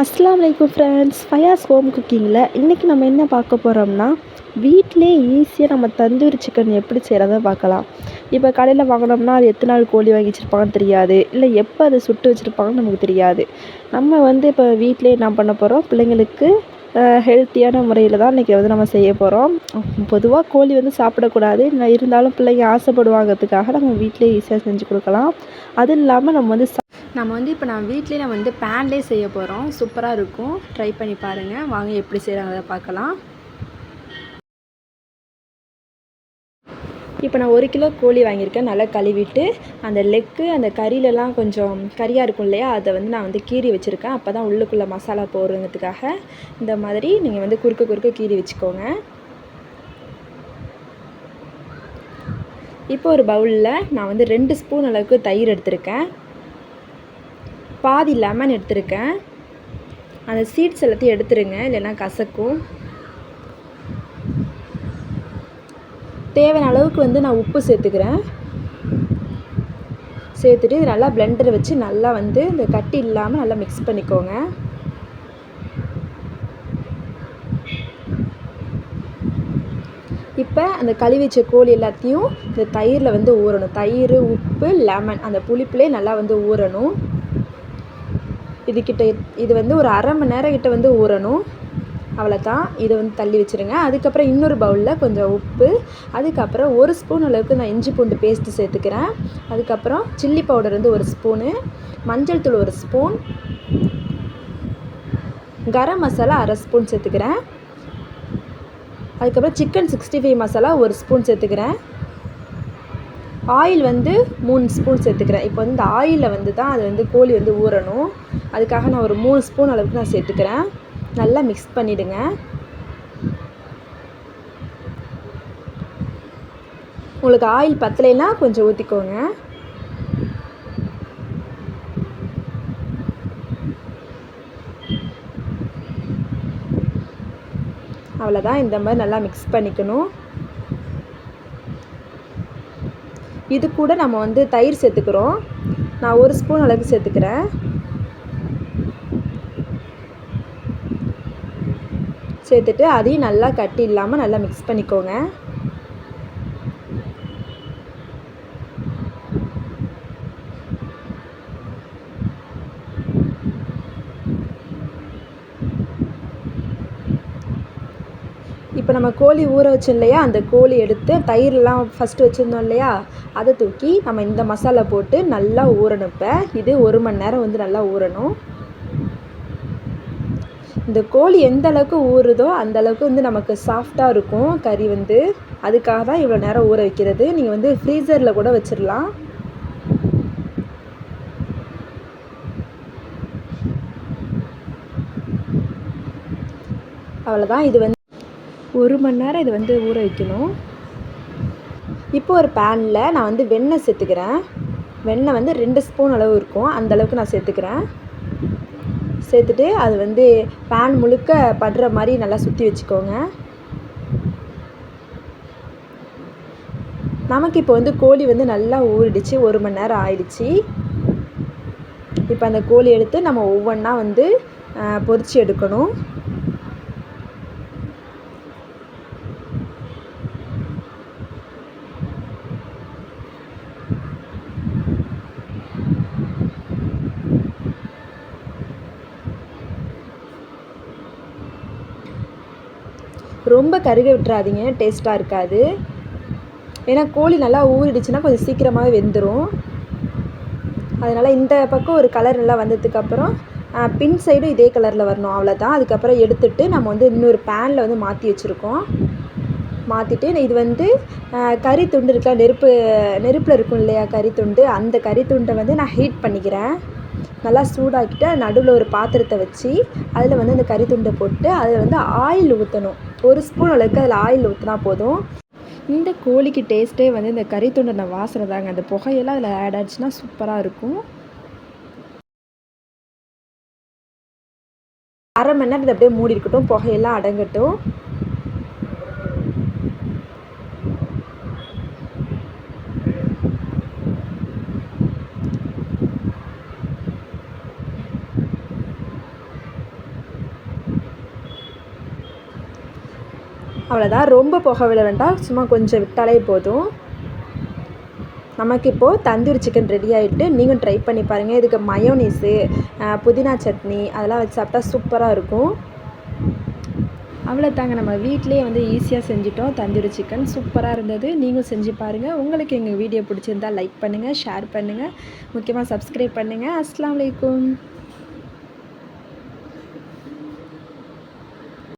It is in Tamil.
அஸ்லாம் அலைக்கும் ஃப்ரெண்ட்ஸ் ஃபயாஸ் ஹோம் குக்கிங்கில் இன்றைக்கி நம்ம என்ன பார்க்க போகிறோம்னா வீட்டிலே ஈஸியாக நம்ம தந்தூரி சிக்கன் எப்படி செய்கிறத பார்க்கலாம். இப்போ கடையில் வாங்கினோம்னா அது எத்தனை நாள் கோழி வாங்கி வச்சுருப்பாங்கன்னு தெரியாது. இல்லை எப்போ அதை சுட்டு வச்சுருப்பாங்கன்னு நமக்கு தெரியாது. நம்ம வந்து இப்போ வீட்டிலே என்ன பண்ண போகிறோம் பிள்ளைங்களுக்கு ஹெல்த்தியான முறையில் தான் இன்றைக்கி வந்து நம்ம செய்ய போகிறோம் பொதுவாக கோழி வந்து சாப்பிடக்கூடாது. இருந்தாலும் பிள்ளைங்க ஆசைப்படுவாங்கிறதுக்காக நம்ம வீட்டிலே ஈஸியாக செஞ்சு கொடுக்கலாம். அதுவும் இல்லாமல் நம்ம வந்து சா- நம்ம வந்து இப்போ நான் வீட்லேயே நம்ம வந்து பேன்லேயே செய்ய போகிறோம் சூப்பராக இருக்கும். ட்ரை பண்ணி பாருங்கள் வாங்க எப்படி செய்கிறாங்க பார்க்கலாம். இப்போ நான் ஒரு கிலோ கோழி வாங்கியிருக்கேன். நல்லா கழுவிட்டு அந்த லெக்கு அந்த கறியிலலாம் கொஞ்சம் கறியாக இருக்கும் இல்லையா? அதை வந்து நான் வந்து கீறி வச்சுருக்கேன். அப்போ தான் உள்ளுக்குள்ளே மசாலா போடுறதுக்காக. இந்த மாதிரி நீங்கள் வந்து குறுக்க குறுக்க கீறி வச்சுக்கோங்க. இப்போ ஒரு பவுலில் நான் வந்து ரெண்டு ஸ்பூன் அளவுக்கு தயிர் எடுத்திருக்கேன். பாதி லெமன் எடுத்திருக்கேன். அந்த சீட்ஸ் எல்லாத்தையும் எடுத்துருங்க இல்லைன்னா கசக்கும். தேவையான அளவுக்கு வந்து நான் உப்பு சேர்த்துக்கிறேன். சேர்த்துட்டு இது நல்லா பிளெண்டரை வச்சு நல்லா வந்து இந்த கட்டி இல்லாமல் நல்லா மிக்ஸ் பண்ணிக்கோங்க. இப்போ அந்த கழுவி வச்ச கோழி எல்லாத்தையும் இந்த தயிரில் வந்து ஊறணும். தயிர் உப்பு லெமன் அந்த புளிப்புலேயே நல்லா வந்து ஊறணும். இதுக்கிட்ட இது வந்து ஒரு அரை மணி நேரம் கிட்ட வந்து ஊறணும். அவ்வளோதான் இதை வந்து தள்ளி வச்சுருங்க. அதுக்கப்புறம் இன்னொரு பவுலில் கொஞ்சம் உப்பு. அதுக்கப்புறம் ஒரு ஸ்பூன் அளவுக்கு நான் இஞ்சி பூண்டு பேஸ்ட்டு சேர்த்துக்கிறேன். அதுக்கப்புறம் சில்லி பவுடர் வந்து ஒரு ஸ்பூனு மஞ்சள் தூள் ஒரு ஸ்பூன் கரம் மசாலா அரை ஸ்பூன் சேர்த்துக்கிறேன். அதுக்கப்புறம் சிக்கன் சிக்ஸ்டி ஃபைவ் மசாலா ஒரு ஸ்பூன் சேர்த்துக்கிறேன். ஆயில் வந்து மூணு ஸ்பூன் சேர்த்துக்கிறேன். இப்போ வந்து இந்த ஆயிலில் வந்து தான் அது வந்து கோழி வந்து ஊறணும். அதுக்காக நான் ஒரு மூணு ஸ்பூன் அளவுக்கு நான் சேர்த்துக்கிறேன். நல்லா மிக்ஸ் பண்ணிவிடுங்க உங்களுக்கு ஆயில் பத்தலைன்னா கொஞ்சம் ஊற்றிக்கோங்க அவ்வளோதான் இந்த மாதிரி நல்லா மிக்ஸ் பண்ணிக்கணும். இது கூட நம்ம வந்து தயிர் சேர்த்துக்கிறோம். நான் ஒரு ஸ்பூன் அளவுக்கு சேர்த்துக்கிறேன். சேர்த்துட்டு அதையும் நல்லா கட்டி இல்லாமல் நல்லா மிக்ஸ் பண்ணிக்கோங்க. இப்போ நம்ம கோழி ஊற வச்சோம் இல்லையா? அந்த கோழி எடுத்து தயிரெலாம் ஃபஸ்ட்டு வச்சுருந்தோம் இல்லையா? அதை தூக்கி நம்ம இந்த மசாலா போட்டு நல்லா ஊறணும் இப்போ. இது ஒரு மணி நேரம் வந்து நல்லா ஊறணும். இந்த கோழி எந்த அளவுக்கு ஊறுதோ அந்த அளவுக்கு வந்து நமக்கு சாஃப்டாக இருக்கும் கறி வந்து. அதுக்காக தான் இவ்வளோ நேரம் ஊற வைக்கிறது. நீங்கள் வந்து ஃப்ரீசரில் கூட வச்சிடலாம் அவ்வளோதான் இது வந்து ஒரு மணி நேரம் இது வந்து ஊற வைக்கணும். இப்போ ஒரு பேனில் நான் வந்து வெண்ணெய் சேர்த்துக்கிறேன். வெண்ணெய் வந்து ரெண்டு ஸ்பூன் அளவு இருக்கும். அந்த அளவுக்கு நான் சேர்த்துக்கிறேன். சேர்த்துட்டு அது வந்து பேன் முழுக்க படுற மாதிரி நல்லா சுற்றி வச்சுக்கோங்க. நமக்கு இப்போ வந்து கோழி வந்து நல்லா ஊறிடுச்சு. ஒரு மணி நேரம் ஆயிடுச்சு. இப்போ அந்த கோழி எடுத்து நம்ம ஒவ்வொன்றா வந்து பொறிச்சு எடுக்கணும். ரொம்ப கருக விட்டுறாதீங்க டேஸ்ட்டாக இருக்காது. ஏன்னா கோழி நல்லா ஊறிடுச்சுன்னா கொஞ்சம் சீக்கிரமாகவே வெந்துடும் அதனால் இந்த பக்கம் ஒரு கலர் நல்லா வந்ததுக்கப்புறம் பின் சைடும் இதே கலரில் வரணும் அவ்வளோதான் அதுக்கப்புறம் எடுத்துட்டு நம்ம வந்து இன்னொரு பேனில் வந்து மாற்றி வச்சுருக்கோம். மாற்றிட்டு இது வந்து கறி துண்டு இருக்கா நெருப்பு நெருப்பில் இருக்கும் இல்லையா கறி துண்டு அந்த கறி துண்டை வந்து நான் ஹீட் பண்ணிக்கிறேன். நல்லா சூடாக்கிட்டு நடுவில் ஒரு பாத்திரத்தை வச்சு அதில் வந்து அந்த கறி துண்டை போட்டு அதில் வந்து ஆயில் ஊற்றணும் ஒரு ஸ்பூன் அளவுக்கு அதில் ஆயில் ஊற்றினா போதும். இந்த கோழிக்கு டேஸ்ட்டே வந்து இந்த கறி துண்டன வாசனை தாங்க. அந்த புகையெல்லாம் அதில் ஆட் ஆச்சுன்னா சூப்பராக இருக்கும். அரை மணி நேரம் இதை அப்படியே மூடி இருக்கட்டும் புகையெல்லாம் அடங்கட்டும். அவ்வளோதான் ரொம்ப புகை விட வேண்டாம் சும்மா கொஞ்சம் விட்டாலே போதும். நமக்கு இப்போது தந்தூரி சிக்கன் ரெடி ஆகிட்டு நீங்களும் ட்ரை பண்ணி பாருங்கள் இதுக்கு மயோனீஸு புதினா சட்னி அதெல்லாம் வச்சு சாப்பிட்டா சூப்பராக இருக்கும். அவ்வளோதாங்க நம்ம வீட்டிலே வந்து ஈஸியாக செஞ்சிட்டோம். தந்தூரி சிக்கன் சூப்பராக இருந்தது. நீங்களும் செஞ்சு பாருங்கள் உங்களுக்கு எங்கள் வீடியோ பிடிச்சிருந்தா லைக் பண்ணுங்கள் ஷேர் பண்ணுங்கள் முக்கியமாக சப்ஸ்கிரைப் பண்ணுங்கள் அஸ்லாம் அலைக்கும்.